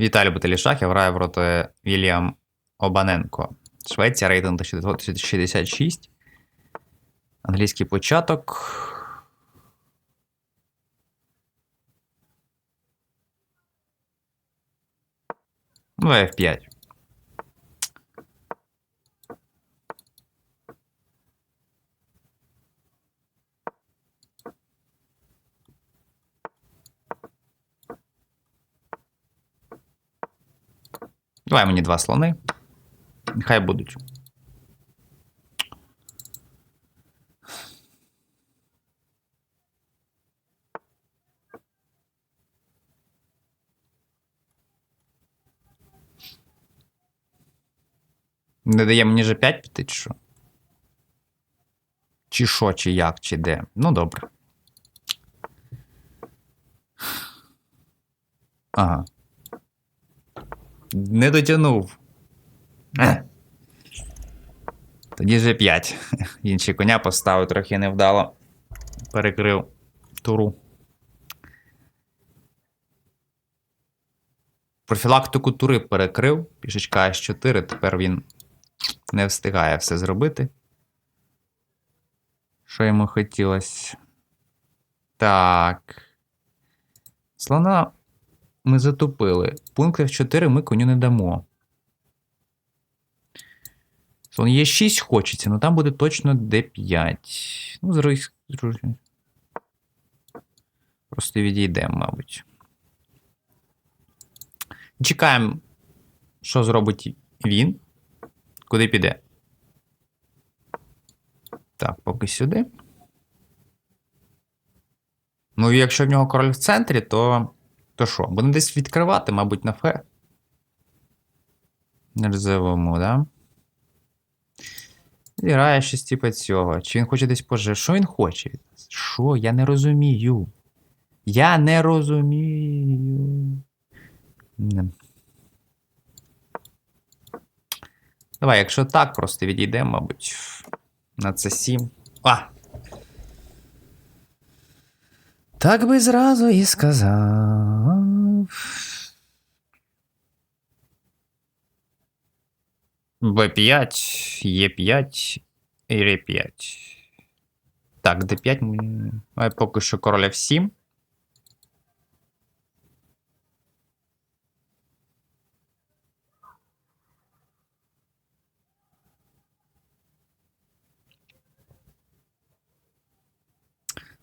Віталій Бутелішах, я граю проти Вільям Обаненко. Швеція, рейтинг 66. Англійський початок. Ну, F5. Давай мені два слони. Нехай будуть. Не дає мені же 5 піти, чи що? Чи що, чи як, чи де. Ну, добре. Ага. Не дотягнув. Е. Тоді же 5. Інший коня поставив трохи невдало. Перекрив туру. Профілактику тури перекрив. Пішечка С4. Тепер він не встигає все зробити. Що йому хотілося? Так. Слона ми затопили. Пункт F4 ми коню не дамо. Слон є 6 хочеться, але там буде точно D5. Ну, зараз. Просто відійдемо, мабуть. Чекаємо, що зробить він. Куди піде? Так, поки сюди. Ну, і якщо в нього король в центрі, то. То що? Будемо десь відкривати, мабуть, на фе. Нерзовому, да? Зіграє щось типу цього. Чи він хоче десь пожити? Що він хоче? Що? Я не розумію. Я не розумію. Не. Давай, якщо так, просто відійдемо, мабуть. На це 7. А! Так би зразу і сказав. Б5, Е5 і Р5. Так, Д5. ми- Давай поки що короля в 7.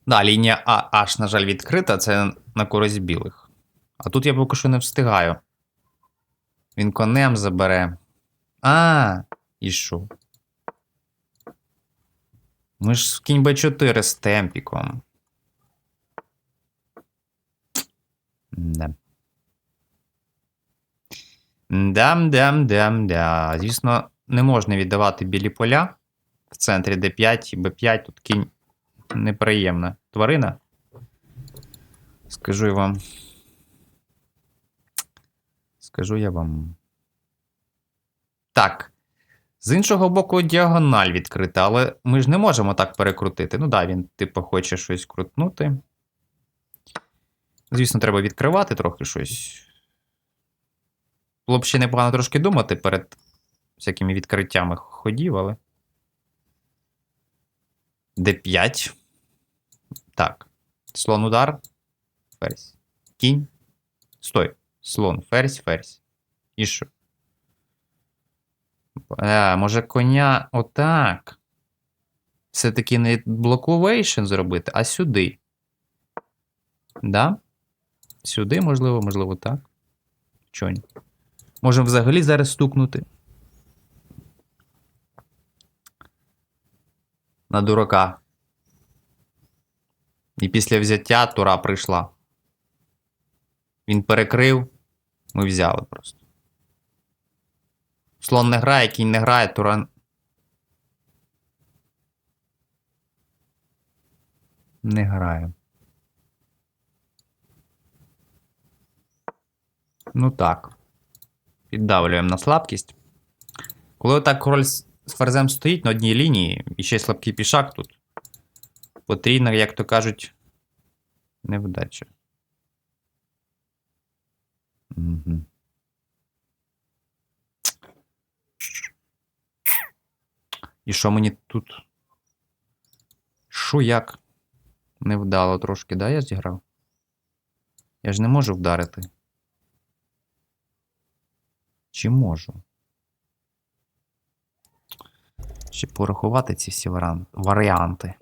Да, лінія А аж, на жаль, відкрита, це на користь білих. А тут я поки що не встигаю. Він конем забере. А, і що? Ми ж кінь Б4 з темпіком. Да. Дам, дам, дам, да. Звісно, не можна віддавати білі поля в центрі Д5 і Б5. Тут кінь неприємна тварина. Скажу я вам. Скажу я вам. Так. З іншого боку, діагональ відкрита, але ми ж не можемо так перекрутити. Ну да, він, типу, хоче щось крутнути. Звісно, треба відкривати трохи щось. Було б ще непогано трошки думати перед всякими відкриттями ходів, але. Д5. Так. Слон удар. Ферзь. Кінь. Стой. Слон, ферзь, ферзь. І що? А, може коня отак. Все-таки не блокувейшн зробити, а сюди. Да? Сюди, можливо, можливо, так. Чого ні? Можемо взагалі зараз стукнути. На дурака. І після взяття тура прийшла. Він перекрив, ми взяли просто. Слон не грає, кінь не грає, тура. Не грає. Ну так. Піддавлюємо на слабкість. Коли отак король з ферзем стоїть на одній лінії, і ще й слабкий пішак тут. Потрійна, як то кажуть, невдача. І що мені тут? Що як? Невдало трошки, да, я зіграв? Я ж не можу вдарити. Чи можу? Ще порахувати ці всі варіанти.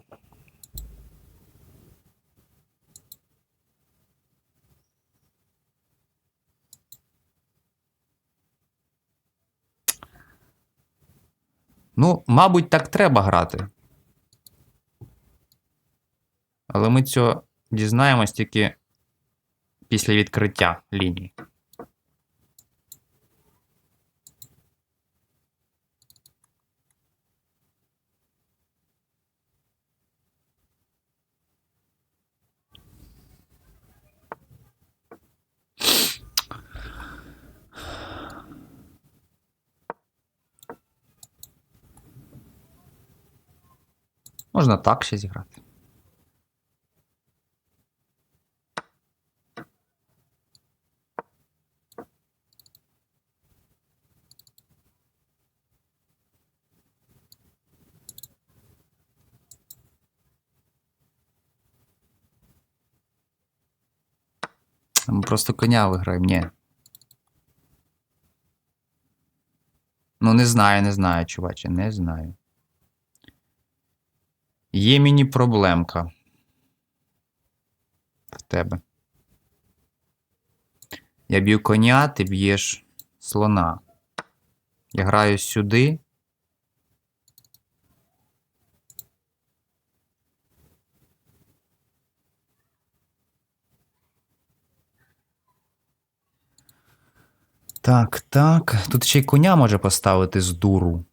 Ну, мабуть, так треба грати. Але ми цього дізнаємось тільки після відкриття лінії. Можна так ще зіграти. Ми просто коня виграємо, ні. Ну, не знаю, не знаю, чуваче, не знаю. Є мені проблемка. В тебе. Я б'ю коня, ти б'єш слона. Я граю сюди. Так, так. Тут ще й коня може поставити з дуру.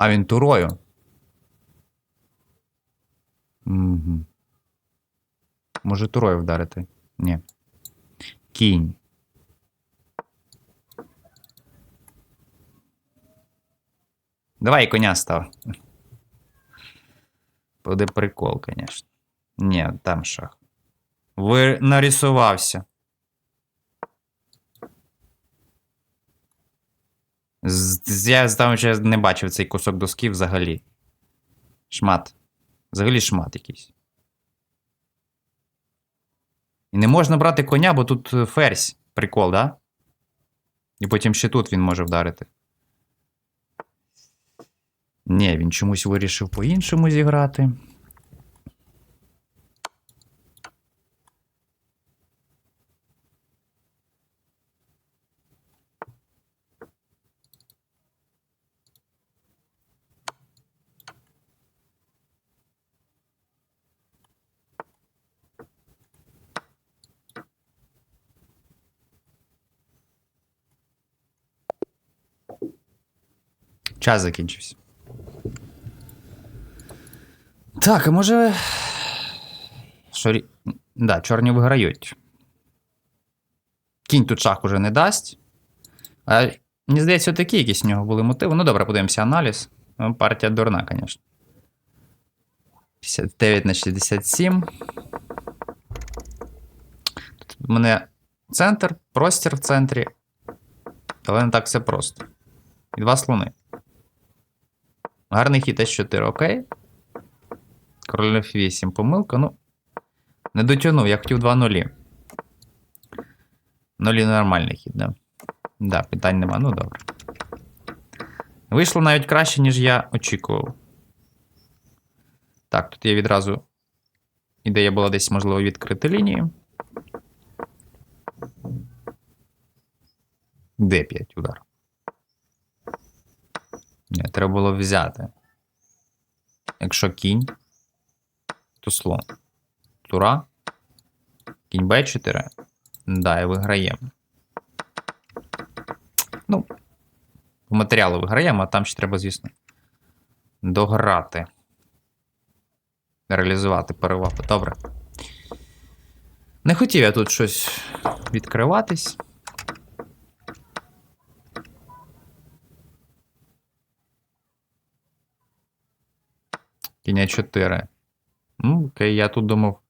А він турою. Угу. Може турою вдарити? Ні. Кінь. Давай коня став. Буде прикол, звісно. Ні, там шах. Ви нарисувався. З- з- Я там ще не бачив цей кусок доски взагалі. Шмат. Взагалі шмат якийсь. І не можна брати коня, бо тут е, ферзь. Прикол, да? І потім ще тут він може вдарити. Ні, він чомусь вирішив по-іншому зіграти. Час закінчився. Так, а може. Шорі... Да, чорні виграють. Кінь тут шах уже не дасть. А мені здається, такі якісь у нього були мотиви. Ну, добре, подивимося аналіз. Ну, партія дурна, звісно. 59 на 67. Тут у мене центр, простір в центрі. Але не так все просто. І два слони. Гарний хід С4, окей. Король F8, помилка, ну. Не дотягнув, я хотів 2 нулі. Нулі нормальний хід, да. Да, питань нема, ну добре. Вийшло навіть краще, ніж я очікував. Так, тут є відразу. Ідея була десь, можливо, відкрити лінії. Д5 удар. Ні, треба було взяти. Якщо кінь, то слон. Тура. Кінь Б4. Да, і виграємо. Ну, по матеріалу виграємо, а там ще треба, звісно, дограти. Реалізувати перевагу. Добре. Не хотів я тут щось відкриватись. Кінь 4. Ну, окей, я тут думав.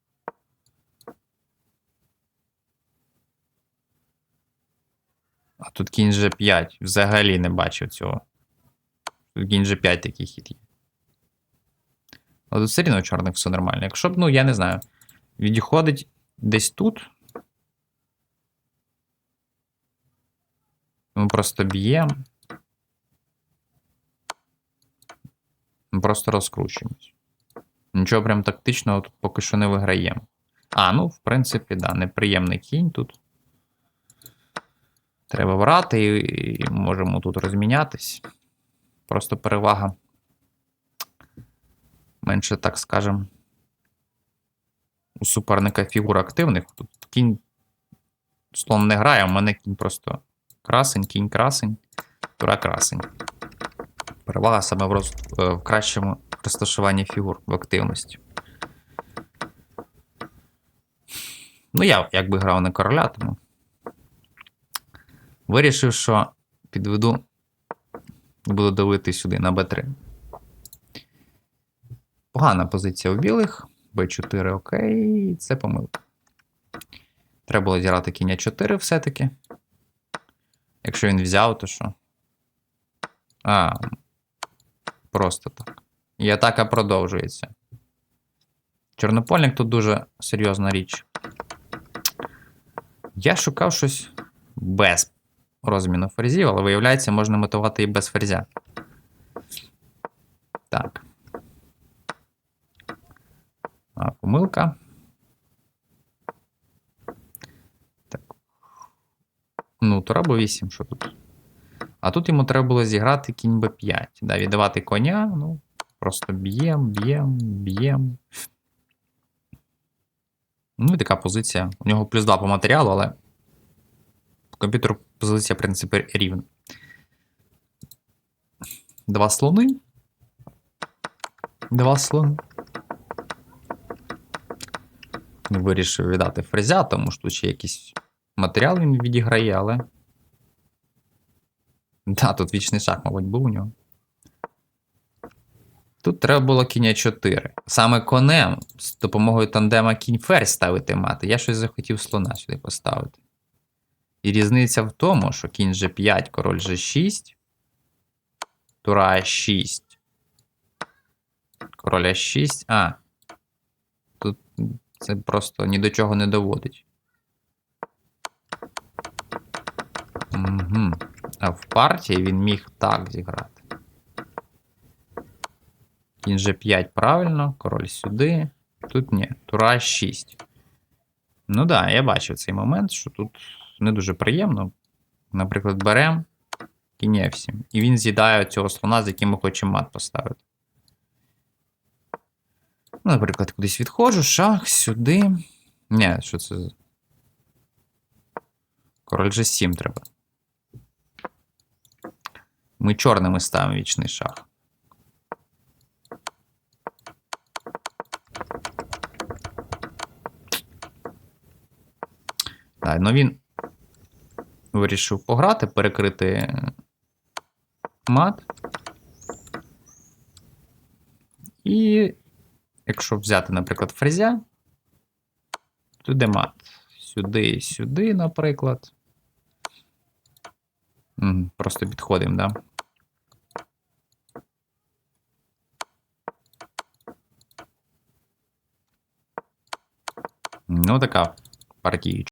А тут кінь G5. Взагалі не бачив цього. Тут кінь G5 такий хід є. Але тут все рівно у чорних все нормально. Якщо б, ну, я не знаю, відходить десь тут. Ми просто б'ємо. Просто розкручуємось. Нічого прям тактичного тут поки що не виграємо. А, ну, в принципі, да, неприємний кінь тут. Треба брати і, і можемо тут розмінятись. Просто перевага. Менше, так скажем, у суперника фігур активних. Тут кінь слон не грає, в мене кінь просто красень, кінь красень, тура красень. Перевага саме в, роз... е, в кращому розташуванні фігур в активності. Ну, я якби грав на короля, тому. Вирішив, що підведу буду давити сюди на Б3. Погана позиція у білих. Б4 окей, це помилка. Треба було зіграти кінь 4 все-таки. Якщо він взяв, то що? А, просто так. І атака продовжується. Чорнопольник тут дуже серйозна річ. Я шукав щось без розміну ферзів, але виявляється, можна мотивувати і без ферзя. Так. А, помилка. Так. Ну, тура або 8, що тут? А тут йому треба було зіграти кінь Б5. Да, віддавати коня, ну, просто б'єм, б'єм, б'єм. Ну і така позиція. У нього плюс 2 по матеріалу, але по комп'ютеру позиція, в принципі, рівна. Два слони. Два слони. Вирішив віддати фрезя, тому що тут ще якийсь матеріал він відіграє, але. Да, тут вічний шах, мабуть, був у нього. Тут треба було кінь 4. Саме конем з допомогою тандема кінь ферзь ставити мати. Я щось захотів слона сюди поставити. І різниця в тому, що кінь G5, король G6, тура А6. Король А6. А. Тут це просто ні до чого не доводить. Угу. В партії він міг так зіграти. Кінь G5 правильно, король сюди. Тут ні, тура 6. Ну так, да, я бачив цей момент, що тут не дуже приємно. Наприклад, беремо кінь F7. І він з'їдає цього слона, з яким ми хочемо мат поставити. Ну, наприклад, кудись відходжу, шах, сюди. Ні, що це? Король G7 треба. Ми чорними ставимо вічний шах. Так, ну він вирішив пограти, перекрити мат. І якщо взяти, наприклад, фрезя, то де мат? Сюди, сюди, наприклад. Просто підходимо, да? Ну, така партія